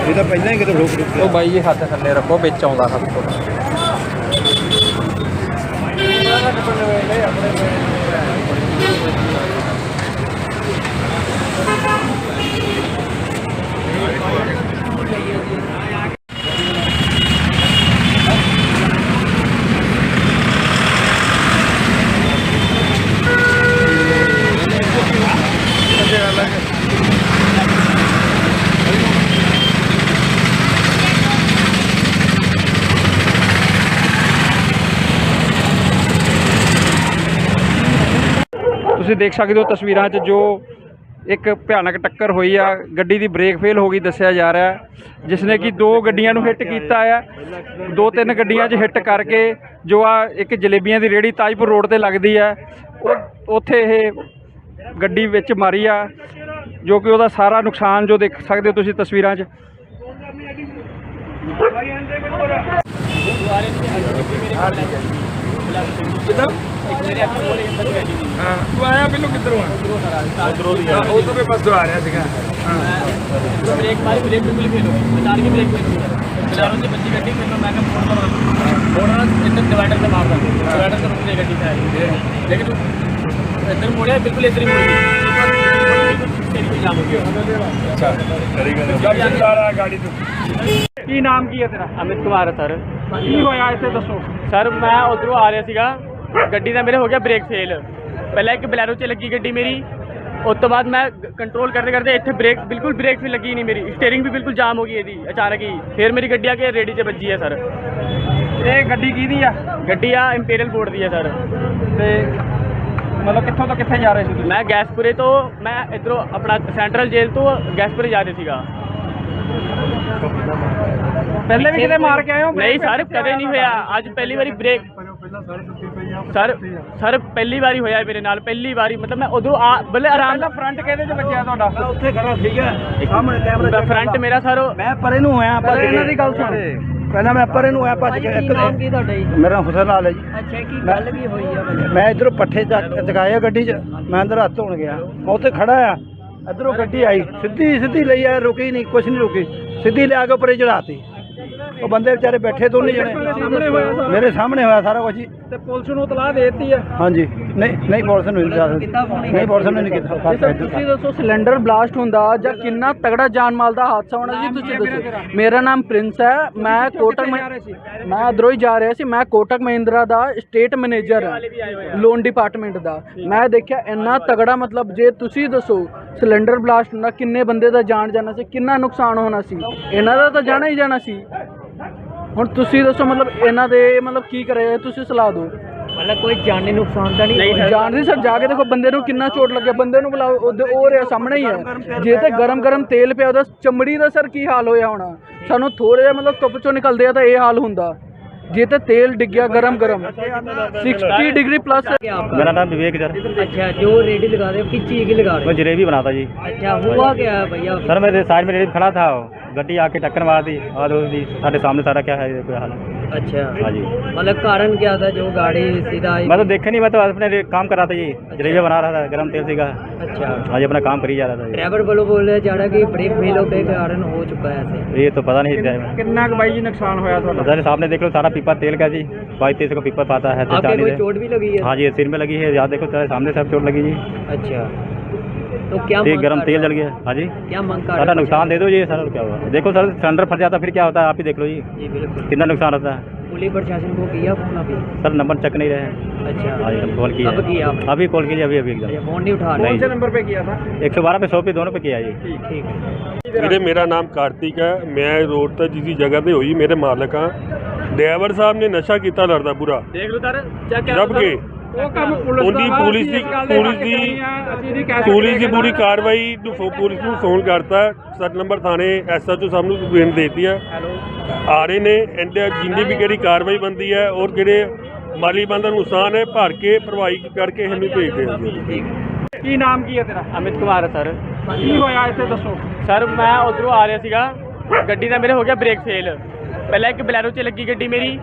ਇਹ ਤਾਂ ਪਹਿਲਾਂ ਹੀ ਕਿਤੇ ਰੋਕ ਰੁਕਿਆ ਉਹ ਬਾਈ ਜੀ ਹੱਥ ਥੱਲੇ ਰੱਖੋ, ਵਿੱਚ ਆਉਂਦਾ ਹੱਥ ਤੋਂ ਤੁਸੀਂ ਦੇਖ ਸਕਦੇ ਹੋ ਤਸਵੀਰਾਂ 'ਚ ਜੋ ਇੱਕ ਭਿਆਨਕ ਟੱਕਰ ਹੋਈ ਆ, ਗੱਡੀ ਦੀ ਬ੍ਰੇਕ ਫੇਲ ਹੋ ਗਈ ਦੱਸਿਆ ਜਾ ਰਿਹਾ ਜਿਸ ਨੇ ਕਿ ਦੋ ਗੱਡੀਆਂ ਨੂੰ ਹਿੱਟ ਕੀਤਾ ਆ, ਦੋ ਤਿੰਨ ਗੱਡੀਆਂ 'ਚ ਹਿੱਟ ਕਰਕੇ ਜੋ ਆ ਇੱਕ ਜਲੇਬੀਆਂ ਦੀ ਰੇੜੀ ਤਾਜਪੁਰ ਰੋਡ ਤੇ ਲੱਗਦੀ ਆ, ਉਹ ਉੱਥੇ ਇਹ ਗੱਡੀ ਵਿੱਚ ਮਾਰੀ ਆ, ਜੋ ਕਿ ਉਹਦਾ ਸਾਰਾ ਨੁਕਸਾਨ ਜੋ ਦੇਖ ਸਕਦੇ ਹੋ ਤੁਸੀਂ ਤਸਵੀਰਾਂ 'ਚ। ਤੂੰ ਆਇਆ ਮੈਨੂੰ ਕਿੱਧਰੋਂ ਆ? ਉਧਰੋਂ ਦੀ ਆ। ਉਧਰੋਂ ਵੀ ਬਸ ਆ ਰਿਹਾ ਸੀਗਾ। ਹਾਂ। ਬ੍ਰੇਕ ਮਾਰੀ ਬ੍ਰੇਕ ਬਿਲਕੁਲ ਫੇਲ ਹੋ ਗਈ ਕੇ ਬ੍ਰੇਕ ਫੇਲ ਦੀ ਬੱਚੀ ਗੱਡੀ ਮੈਨੂੰ ਮੈਂ ਕਿਹਾ ਫੋਨ ਲਗਾਉਣਾ ਫੋਨ ਇੱਧਰ ਡਿਵਾਈਡਰ ਤੇ ਮਾਰਦਾ। ਡਿਵਾਈਡਰ ਤੇ ਰੁਕ ਗੱਡੀ ਤੇ ਆਈ ਲੇਕਿਨ ਇੱਧਰ ਮੋੜਿਆ ਬਿਲਕੁਲ ਇੱਧਰ ਹੀ ਮੋੜ ਕੀ ਨਾਮ ਕੀ ਹੈ ਤੇਰਾ? ਅਮਿਤ ਕੁਮਾਰ ਹੈ ਸਰ। ਕੀ ਹੋਇਆ ਇੱਥੇ ਦੱਸੋ? ਸਰ ਮੈਂ ਉਧਰੋਂ ਆ ਰਿਹਾ ਸੀਗਾ। ਗੱਡੀ ਦਾ ਮੇਰੇ ਹੋ ਗਿਆ ਬ੍ਰੇਕ ਫੇਲ। ਪਹਿਲਾਂ ਇੱਕ ਬਲੈਰੋ 'ਚ ਲੱਗੀ ਗੱਡੀ ਮੇਰੀ। ਉਸ ਤੋਂ ਬਾਅਦ ਮੈਂ ਕੰਟਰੋਲ ਕਰਦੇ ਕਰਦੇ ਇੱਥੇ ਬ੍ਰੇਕ ਬਿਲਕੁਲ ਬ੍ਰੇਕ ਵੀ ਲੱਗੀ ਨਹੀਂ ਮੇਰੀ। ਸਟੀਅਰਿੰਗ ਵੀ ਬਿਲਕੁਲ ਜਾਮ ਹੋ ਗਈ ਇਹਦੀ ਅਚਾਨਕ ਹੀ। ਫਿਰ ਮੇਰੀ ਗੱਡੀ ਆ ਕੇ ਰੇਡੀ 'ਚ ਵੱਜੀ ਹੈ ਸਰ। ਇਹ ਗੱਡੀ ਕਿਹਦੀ ਆ? ਗੱਡੀ ਆ ਇੰਪੀਰੀਅਲ ਬੋਰਡ ਦੀ ਹੈ ਸਰ। ਤੇ ਮਤਲਬ ਕਿੱਥੋਂ ਤੋਂ ਕਿੱਥੇ ਜਾ ਰਹੇ ਸੀ ਤੁਸੀਂ? ਮੈਂ ਗੈਸਪੁਰੇ ਤੋਂ ਮੈਂ ਇਧਰੋਂ ਆਪਣਾ ਸੈਂਟਰਲ ਜੇਲ੍ਹ ਤੋਂ ਗੈਸਪੁਰੇ ਜਾ ਰਿਹਾ ਸੀਗਾ। ਪਹਿਲੇ ਵੀ ਕਿਤੇ ਮਾਰ ਕੇ ਆਏ ਹੋ? ਨਹੀਂ ਸਰ ਕਦੇ ਨਹੀਂ ਹੋਇਆ। ਅੱਜ ਪਹਿਲੀ ਵਾਰੀ ਬ੍ਰੇਕ ਸਰ ਸਰ ਪਹਿਲੀ ਵਾਰੀ ਹੋਇਆ ਮੇਰੇ ਨਾਲ ਪਹਿਲੀ ਵਾਰੀ। ਮਤਲਬ ਮੈਂ ਉਧਰੋਂ ਆ ਬੱਲੇ ਆਰਾਮ ਪਹਿਲਾਂ ਫਰੰਟ ਕਿਹਦੇ 'ਚ ਵੱਜਿਆ ਤੁਹਾਡਾ? ਉੱਥੇ ਖੜਾ ਸੀਗਾ ਸਾਹਮਣੇ ਕੈਮਰਾ ਫਰੰਟ ਮੇਰਾ ਸਰ ਮੈਂ ਪਰੇ ਨੂੰ ਹੋਇਆ ਭੱਜ ਇਹਨਾਂ ਕੇ। ਦੀ ਗੱਲ ਸੁਣ। ਪਹਿਲਾਂ ਮੈਂ ਪਰੇ ਨੂੰ ਹੋਇਆ ਭੱਜ ਕੇ ਇੱਕ ਕੀ ਤੁਹਾਡਾ ਜੀ? ਮੇਰਾ ਨਾਮ ਹੁਸਨ ਲਾਲ ਹੈ ਜੀ। ਅੱਛਾ ਕੀ ਗੱਲ ਵੀ ਹੋਈ ਆ? ਮੈਂ ਇਧਰੋਂ ਪੱਠੇ ਚੱਕ ਚਕਾਇਆ ਗੱਡੀ 'ਚ। ਮੈਂ ਅੰਦਰ ਹੱਥ ਧੋਣ ਗਿਆ। ਮੈਂ ਉੱਥੇ ਖੜਾ ਆ। ਇਧਰੋਂ ਗੱਡੀ ਆਈ ਸਿੱਧੀ ਸਿੱਧੀ ਲਈ ਆ ਰੁਕੀ ਨਹੀਂ ਕੁਛ ਨਹੀਂ ਰੁਕੀ। ਸਿੱਧੀ ਲਿਆ ਕੇ ਉੱਪਰੇ ਚੜਾਤੀ ਉਹ ਬੰਦੇ ਵਿਚਾਰੇ ਬੈਠੇ ਦੋਨੇ ਜਣੇ। ਸਾਹਮਣੇ ਹੋਇਆ ਸਾਰਾ? ਮੇਰੇ ਸਾਹਮਣੇ ਹੋਇਆ ਸਾਰਾ ਕੁਝ ਤੇ ਪੁਲਿਸ ਨੂੰ ਇਤਲਾਹ ਦੇ ਦਿੱਤੀ ਆ। ਹਾਂਜੀ। ਨਹੀਂ ਨਹੀਂ ਪੁਲਿਸ ਨੂੰ ਨਹੀਂ ਪੁਲਿਸ ਨੂੰ ਨਹੀਂ ਕੀਤਾ। ਤੁਸੀਂ ਦੱਸੋ ਸਿਲੰਡਰ ਬਲਾਸਟ ਹੁੰਦਾ ਜਾਂ ਕਿੰਨਾ ਤਗੜਾ ਜਾਨ ਮਾਲ ਦਾ ਹਾਦਸਾ ਹੋਣਾ ਜੀ ਤੁਸੀਂ ਦੱਸੋ। ਮੇਰਾ ਨਾਮ ਪ੍ਰਿੰਸ ਹੈ। ਮੈਂ ਕੋਟਕ ਮੈਂ ਅਧਰੋਂ ਹੀ ਜਾ ਰਿਹਾ ਸੀ। ਮੈਂ ਕੋਟਕ ਮਹਿੰਦਰਾ ਦਾ ਸਟੇਟ ਮੈਨੇਜਰ ਹਾਂ ਲੋਨ ਡਿਪਾਰਟਮੈਂਟ ਦਾ। ਮੈਂ ਦੇਖਿਆ ਇੰਨਾ ਤਗੜਾ ਮਤਲਬ ਜੇ ਤੁਸੀਂ ਦੱਸੋ ਸਿਲੰਡਰ ਬਲਾਸਟ ਹੁੰਦਾ ਕਿੰਨੇ ਬੰਦੇ ਦਾ ਜਾਨ ਜਾਣਾ ਸੀ ਕਿੰਨਾ ਨੁਕਸਾਨ ਹੋਣਾ ਸੀ ਇਹਨਾਂ ਦਾ ਤਾਂ ਜਾਣਾ ਹੀ ਜਾਣਾ ਸੀ। ਹੁਣ ਤੁਸੀਂ ਦੱਸੋ ਮਤਲਬ ਇਹਨਾਂ ਦੇ ਮਤਲਬ ਕੀ ਕਰੇ ਤੁਸੀਂ ਸਲਾਹ ਦਿਓ। ਮਤਲਬ ਕੋਈ ਜਾਨੀ ਨੁਕਸਾਨ ਤਾਂ ਨਹੀਂ ਜਾਣਦੇ ਸਰ ਜਾ ਕੇ ਦੇਖੋ ਬੰਦੇ ਨੂੰ ਕਿੰਨਾ ਚੋਟ ਲੱਗਿਆ ਬੰਦੇ ਨੂੰ ਬੁਲਾਓ ਉਹਦੇ ਉਹ ਰਿਹਾ ਸਾਹਮਣੇ ਹੀ ਹੈ। ਜੇ ਤੇ ਗਰਮ ਗਰਮ ਤੇਲ ਪਿਆ ਉਹਦਾ ਚਮੜੀ ਦਾ ਸਰ ਕੀ ਹਾਲ ਹੋਇਆ ਹੋਣਾ? ਸਾਨੂੰ ਥੋੜੇ ਜਿਹਾ ਮਤਲਬ ਧੁੱਪ ਚੋਂ ਨਿਕਲਦੇ ਆ ਤਾਂ ਇਹ ਹਾਲ ਹੁੰਦਾ। ये तो तेल डिग गया गरम गरम 60 डिग्री प्लस मेरा नाम विवेक सर अच्छा जो रेडी लगा रहे हो किस चीज़ की लगा रहे हो जलेबी बनाता जी अच्छा हुआ क्या भैया सर मैं साइड में रेडी खड़ा था गड्डी आके टक्कर मार दी और उसकी साढ़े सामने सारा क्या है ये कोई हाल अच्छा हाँ जी मतलब कारण क्या था जो गाड़ी सीधा आई मैं तो देखा नहीं मैं तो अपने रे- काम कर रहा था जी जलेबी बना रहा था गर्म तेल से का अच्छा आज अपना काम करी जा रहा था ड्राइवर बोलो बोल रहे जा रहा कि ब्रेक फेल होने के कारण हो चुका है ऐसे जी। ये तो पता नहीं ड्राइवर ਕਿੰਨਾ ਕੁ ਬਾਈ ਜੀ ਨੁਕਸਾਨ ਹੋਇਆ ਤੁਹਾਡਾ सर सामने देख लो सारा पीपा तेल का जी बाईस तेईस का पीपा पाता है आपके चालीस कोई है। चोट भी लगी है हाँ जी सिर में लगी है यहाँ देखो सारे सामने सब चोट लगी जी अच्छा तो क्या ये मांग गर्म कर तेल रहे जल गया हाँ जी हो? क्या मांग कर सारा रहे हो? नुकसान दे दो जी सर क्या हुआ देखो सर सिलेंडर फट जाता फिर क्या होता है आप ही देख लो जी जी बिल्कुल कितना नुकसान होता है पुलिस प्रशासन को किया फोन अभी सर नंबर चेक नहीं रहे हैं अच्छा हाँ जी कॉल किया अब किया आपने? अभी कॉल कीजिए अभी अभी अच्छा, एकदम फोन नहीं उठा रहे नहीं। कौन से नंबर पे किया था एक सौ बारह पे सौ पे दोनों पे किया जी ठीक है ਵੀਰੇ ਮੇਰਾ ਨਾਮ ਕਾਰਤਿਕ ਹੈ ਮੈਂ ਰੋਡ ਤੇ ਜਿਸ ਜਗ੍ਹਾ ਤੇ ਹੋਈ ਮੇਰੇ ਮਾਲਕ ਹਾਂ ਡਰਾਈਵਰ ਸਾਹਿਬ ਨੇ ਨਸ਼ਾ ਕੀਤਾ ਲੜਦਾ ਪੂਰਾ देख लो सर क्या क्या ਰੱਬ ਕੇ ਉਹ ਕੰਮ ਪੁਲਿਸ ਉਹਦੀ ਪੁਲਿਸ ਦੀ ਪੁਲਿਸ ਦੀ ਪੁਲਿਸ ਦੀ ਪੂਰੀ ਨਾ- ਕਾਰਵਾਈ ਨੂੰ ਫੋ- ਪੁਲਿਸ ਨੂੰ ਫੋਨ ਕਰਤਾ। 7 ਨੰਬਰ ਥਾਣੇ ਐਸਐਚਓ ਸਾਹਿਬ ਨੂੰ ਕੰਪਲੇਂਟ ਦੇਤੀ ਹੈ ਆ ਰਹੇ ਨੇ ਇਹਦੇ ਜਿੰਨੀ ਵੀ ਕਿਹੜੀ ਕਾਰਵਾਈ ਬੰਦੀ ਹੈ ਔਰ ਜਿਹੜੇ ਮਾਲੀ ਬੰਦਾ ਨੁਕਸਾਨ ਹੈ ਭਰ ਕੇ ਭਰਵਾਈ ਕਰਕੇ ਇਹਨੂੰ ਭੇਜ ਦੇਣਗੇ। ਕੀ ਨਾਮ ਕੀ ਹੈ ਤੇਰਾ? ਅਮਿਤ ਕੁਮਾਰ ਹੈ ਸਰ। ਕੀ ਹੋਇਆ ਇੱਥੇ ਦੱਸੋ। ਸਰ ਮੈਂ ਉਧਰੋਂ ਆ ਰਿਹਾ ਸੀਗਾ। ਗੱਡੀ ਦਾ ਮੇਰੇ ਹੋ ਗਿਆ ਬ੍ਰੇਕ ਫੇਲ। ਪਹਿਲਾਂ ਇੱਕ ਬਲੈਰੋ 'ਚ ਲੱਗੀ ਗੱਡੀ ਮੇਰੀ।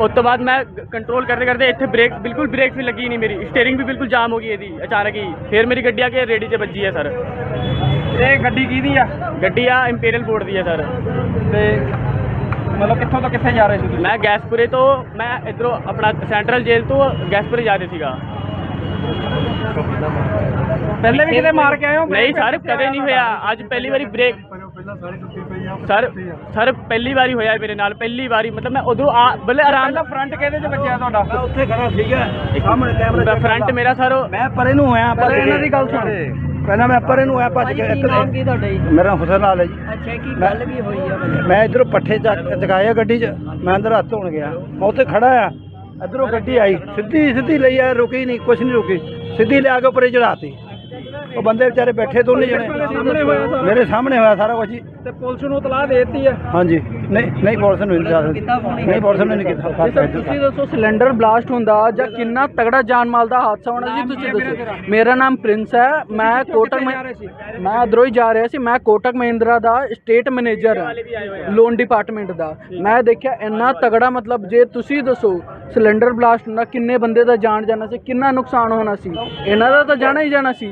ਉਸ ਤੋਂ ਬਾਅਦ ਮੈਂ ਕੰਟਰੋਲ ਕਰਦੇ ਕਰਦੇ ਇੱਥੇ ਬ੍ਰੇਕ ਬਿਲਕੁਲ ਬ੍ਰੇਕ ਵੀ ਲੱਗੀ ਨਹੀਂ ਮੇਰੀ। ਸਟੀਅਰਿੰਗ ਵੀ ਬਿਲਕੁਲ ਜਾਮ ਹੋ ਗਈ ਇਹਦੀ ਅਚਾਨਕ ਹੀ। ਫਿਰ ਮੇਰੀ ਗੱਡੀ ਆ ਕੇ ਰੇੜੀ 'ਚ ਵੱਜੀ ਹੈ ਸਰ ਇਹ ਗੱਡੀ ਕਿਹਦੀ ਆ? ਗੱਡੀ ਆ ਇੰਪੀਰੀਅਲ ਬੋਰਡ ਦੀ ਹੈ ਸਰ ਤੇ ਮਤਲਬ ਕਿੱਥੋਂ ਤੋਂ ਕਿੱਥੇ ਜਾ ਰਹੇ ਸੀ ਤੁਸੀਂ? ਮੈਂ ਗੈਸਪੁਰੇ ਤੋਂ ਮੈਂ ਇਧਰੋਂ ਆਪਣਾ ਸੈਂਟਰਲ ਜੇਲ੍ਹ ਤੋਂ ਗੈਸਪੁਰੇ ਜਾ ਰਿਹਾ ਸੀਗਾ। ਪਹਿਲੇ ਵੀ ਕਿਤੇ ਮਾਰ ਕੇ ਆਏ ਹੋ? ਨਹੀਂ ਸਰ ਕਦੇ ਨਹੀਂ ਹੋਇਆ। ਅੱਜ ਪਹਿਲੀ ਵਾਰੀ ਬ੍ਰੇਕ ਸਰ ਸਰ ਪਹਿਲੀ ਵਾਰੀ ਹੋਇਆ ਮੇਰੇ ਨਾਲ ਪਹਿਲੀ ਵਾਰੀ ਮਤਲਬ ਮੈਂ ਉਧਰੋਂ ਆ ਬੱਲੇ ਆਰਾਮ ਪਹਿਲਾਂ ਫਰੰਟ ਕਿਹਦੇ 'ਚ ਵੱਜਿਆ ਤੁਹਾਡਾ? ਮੈਂ ਉੱਥੇ ਖੜਾ ਸੀਗਾ। ਸਾਹਮਣੇ ਕੈਮਰਾ ਨਾਲ ਫਰੰਟ ਮੇਰਾ ਸਰ ਮੈਂ ਪਰੇ ਨੂੰ ਹੋਇਆ ਪਹਿਲਾਂ ਇਹਨਾਂ ਦੀ ਗੱਲ ਸੁਣ। ਪਹਿਲਾਂ ਮੈਂ ਪਰੇ ਨੂੰ ਹੋਇਆ ਭੱਜ ਕੇ ਇੱਕ ਕੀ ਤੁਹਾਡਾ? ਜੀ ਮੇਰਾ ਹੁਸਨ ਲਾਲ ਹੈ ਜੀ। ਅੱਛਾ ਕੀ ਗੱਲ ਵੀ ਹੋਈ ਆ ਮੈਂ ਇਧਰੋਂ ਪੱਠੇ ਚੱਕ ਚਕਾਏ ਆ ਗੱਡੀ 'ਚ। ਮੈਂ ਅੰਦਰ ਹੱਥ ਧੋਣ ਗਿਆ। ਮੈਂ ਉੱਥੇ ਖੜਾ ਆ। ਇਧਰੋਂ ਗੱਡੀ ਆਈ। ਸਿੱਧੀ ਸਿੱਧੀ ਲਈ ਆ ਰੁਕੀ ਨਹੀਂ ਕੁਛ ਨਹੀਂ ਰੁਕੀ। ਸਿੱਧੀ ਲਿਆ ਕੇ ਉੱਪਰੇ ਚੜਾਤੀ ਉਹ ਬੰਦੇ ਵਿਚਾਰੇ ਬੈਠੇ ਦੋਨੇ ਜਣੇ। ਸਾਹਮਣੇ ਹੋਇਆ ਸਾਰਾ? ਮੇਰੇ ਸਾਹਮਣੇ ਹੋਇਆ ਸਾਰਾ ਕੁਝ ਜੀ। ਤੇ ਪੁਲਿਸ ਨੂੰ ਤਲਾਹ ਦੇ ਦਿੱਤੀ ਆ ਹਾਂਜੀ। ਨਹੀਂ ਨਹੀਂ ਪੁਲਿਸ ਨੂੰ ਨਹੀਂ ਨਹੀਂ ਪੁਲਿਸ ਨੂੰ ਨਹੀਂ ਕੀਤਾ। ਜੀ ਸਰ ਤੁਸੀਂ ਦੱਸੋ ਸਿਲੰਡਰ ਬਲਾਸਟ ਹੁੰਦਾ ਜਾਂ ਕਿੰਨਾ ਤਗੜਾ ਜਾਨ ਮਾਲ ਦਾ ਹਾਦਸਾ ਹੋਣਾ ਸੀ ਤੁਸੀਂ ਦੱਸੋ। ਮੇਰਾ ਨਾਮ ਪ੍ਰਿੰਸ ਹੈ। ਮੈਂ ਕੋਟਕ ਮੈਂ ਅਧਰੋਂ ਹੀ ਜਾ ਰਿਹਾ ਸੀ। ਮੈਂ ਕੋਟਕ ਮਹਿੰਦਰਾ ਦਾ ਸਟੇਟ ਮੈਨੇਜਰ ਹਾਂ। ਲੋਨ ਡਿਪਾਰਟਮੈਂਟ ਦਾ। ਮੈਂ ਦੇਖਿਆ ਇੰਨਾ ਤਗੜਾ ਮਤਲਬ ਜੇ ਤੁਸੀਂ ਦੱਸੋ ਸਿਲੰਡਰ ਬਲਾਸਟ ਹੁੰਦਾ ਕਿੰਨੇ ਬੰਦੇ ਦਾ ਜਾਨ ਜਾਣਾ ਸੀ ਕਿੰਨਾ ਨੁਕਸਾਨ ਹੋਣਾ ਸੀ? ਇਹਨਾਂ ਦਾ ਤਾਂ ਜਾਣਾ ਹੀ ਜਾਣਾ ਸੀ।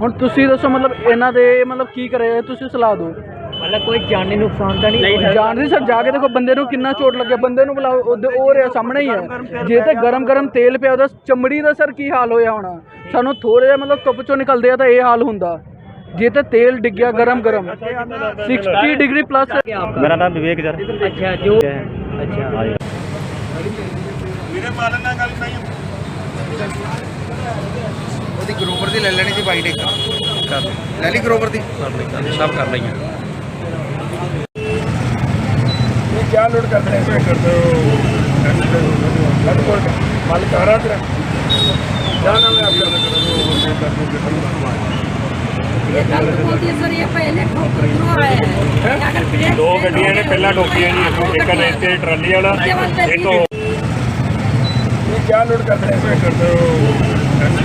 ਹੁਣ ਤੁਸੀਂ ਦੱਸੋ ਮਤਲਬ ਇਹਨਾਂ ਦੇ ਮਤਲਬ ਕੀ ਕਰੇ ਤੁਸੀਂ ਸਲਾਹ ਦਿਓ। ਮਤਲਬ ਕੋਈ ਜਾਨੀ ਨੁਕਸਾਨ ਤਾਂ ਨਹੀਂ ਜਾਨ ਸਰ ਜਾ ਕੇ ਦੇਖੋ ਬੰਦੇ ਨੂੰ ਕਿੰਨਾ ਚੋਟ ਲੱਗਿਆ ਬੰਦੇ ਨੂੰ ਬੁਲਾਓ ਉਹਦੇ ਉਹ ਰਿਹਾ ਸਾਹਮਣੇ ਹੀ ਹੈ। ਜੇ ਤੇ ਗਰਮ ਗਰਮ ਤੇਲ ਪਿਆ ਉਹਦਾ ਚਮੜੀ ਦਾ ਸਰ ਕੀ ਹਾਲ ਹੋਇਆ ਹੋਣਾ? ਸਾਨੂੰ ਥੋੜੇ ਜਿਹਾ ਮਤਲਬ ਧੁੱਪ ਚੋਂ ਨਿਕਲਦੇ ਆ ਤਾਂ ਇਹ ਹਾਲ ਹੁੰਦਾ। ਜੇ ਤੇ ਤੇਲ ਡਿੱਗਿਆ ਗਰਮ ਗਰਮ 60 ਡਿਗਰੀ ਪਲੱਸ ਮੇਰਾ ਨਾਮ ਵਿਵੇਕ ਜਰ। ਅੱਛਾ ਜੋ ਅੱਛਾ। ਮੇਰੇ ਮਾਲਨ ਨਾਲ ਗੱਲ ਨਹੀਂ ਉਹਦੀ ਗਰੋਵਰ ਦੀ ਲੈ ਲੈਣੀ ਸੀ ਬਾਈਟ ਇੱਕ ਲੈ ਲਈ ਗਰੋਵਰ ਦੀ क्या लोड कर रहे हैं कर दो मालिक आ रहा तेरा क्या नाम है आपका ये गलत बोलती है सर ये पहले ठोकर क्यों आया है अगर ब्रेक ਦੋ ਗੱਡੀਆਂ ਨੇ ਪਹਿਲਾਂ ਠੋਕੀਆਂ ਜੀ ਇੱਕ ਨੇ ਇੱਥੇ ਟਰਾਲੀ ਵਾਲਾ ਇੱਕ ਉਹ ये क्या लोड कर रहे हैं कर दो मालिक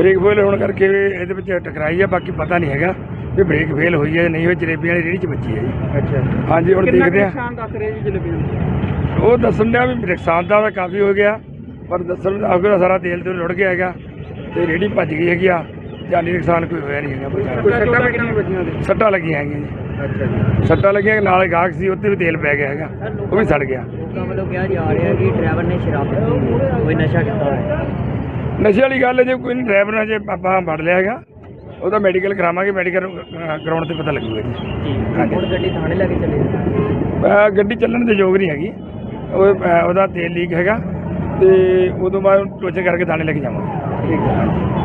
ਬ੍ਰੇਕ ਫੇਲ ਹੋਣ ਕਰਕੇ ਇਹਦੇ ਵਿੱਚ ਟਕਰਾਈ ਆ ਬਾਕੀ ਪਤਾ ਨਹੀਂ ਹੈਗਾ ਵੀ ਬ੍ਰੇਕ ਫੇਲ ਹੋਈ ਹੈ ਜਾਂ ਨਹੀਂ ਹੋਈ ਜਲੇਬੀਆਂ ਵਾਲੀ ਰੇਹੜੀ 'ਚ ਵੱਜੀ ਹੈ ਜੀ। ਅੱਛਾ। ਹਾਂਜੀ ਹੁਣ ਦੇਖਦੇ ਆ। ਨੁਕਸਾਨ ਦੱਸ ਰਹੇ ਜੀ ਜਲੇਬੀ ਉਹ ਦੱਸਣ ਡਿਆ ਵੀ ਨੁਕਸਾਨ ਦਾ ਤਾਂ ਕਾਫੀ ਹੋ ਗਿਆ ਪਰ ਦੱਸਣ ਦਾ ਉਹਦਾ ਸਾਰਾ ਤੇਲ ਤੇ ਰੁੜ ਗਿਆ ਹੈਗਾ ਤੇ ਰੇਹੜੀ ਭੱਜ ਗਈ ਹੈਗੀ ਆ ਜਾਨੀ ਨੁਕਸਾਨ ਕੋਈ ਹੋਇਆ ਨਹੀਂ ਹੈਗਾ। ਕੋਈ ਸੱਟਾਂ ਕਿੰਨੀ ਵੱਜੀਆਂ ਦੇ? ਸੱਟਾਂ ਲੱਗੀਆਂ ਹੈਗੀਆਂ ਜੀ। ਅੱਛਾ ਜੀ। ਸੱਟਾਂ ਲੱਗੀਆਂ ਨਾਲੇ ਗਾਹਕ ਸੀ ਉੱਤੇ ਵੀ ਤੇਲ ਪੈ ਗਿਆ ਹੈਗਾ ਉਹ ਵੀ ਸੜ ਗਿਆ। ਲੋਕਾਂ ਵੱਲੋਂ ਕਿਹਾ ਜਾ ਰਿਹਾ ਕਿ ਡਰਾਈਵਰ ਨੇ ਸ਼ਰਾਬ ਪੀਤੀ ਹੈ, ਕੋਈ ਨਸ਼ਾ ਕੀਤਾ ਹੋਇਆ। ਨਸ਼ੇ ਵਾਲੀ ਗੱਲ ਹੈ ਜੇ ਕੋਈ ਡਰਾਈਵਰ ਨੇ ਜੇ ਆਪਾਂ ਫੜ ਲਿਆ ਹੈਗਾ ਉਹਦਾ ਮੈਡੀਕਲ ਕਰਾਵਾਂਗੇ ਮੈਡੀਕਲ ਕਰਾਉਣ ਤੇ ਪਤਾ ਲੱਗੂਗਾ ਜੀ। ਹੁਣ ਗੱਡੀ ਥਾਣੇ ਲੈ ਕੇ ਚਲੇ ਗੱਡੀ ਚੱਲਣ ਦੇ ਯੋਗ ਨਹੀਂ ਹੈਗੀ। ਉਹ ਉਹਦਾ ਤੇਲ ਲੀਕ ਹੈਗਾ ਤੇ ਉਦੋਂ ਬਾਅਦ ਟੋਚਨ ਕਰਕੇ ਥਾਣੇ ਲੈ ਕੇ ਜਾਵਾਂਗੇ। ਠੀਕ ਹੈ।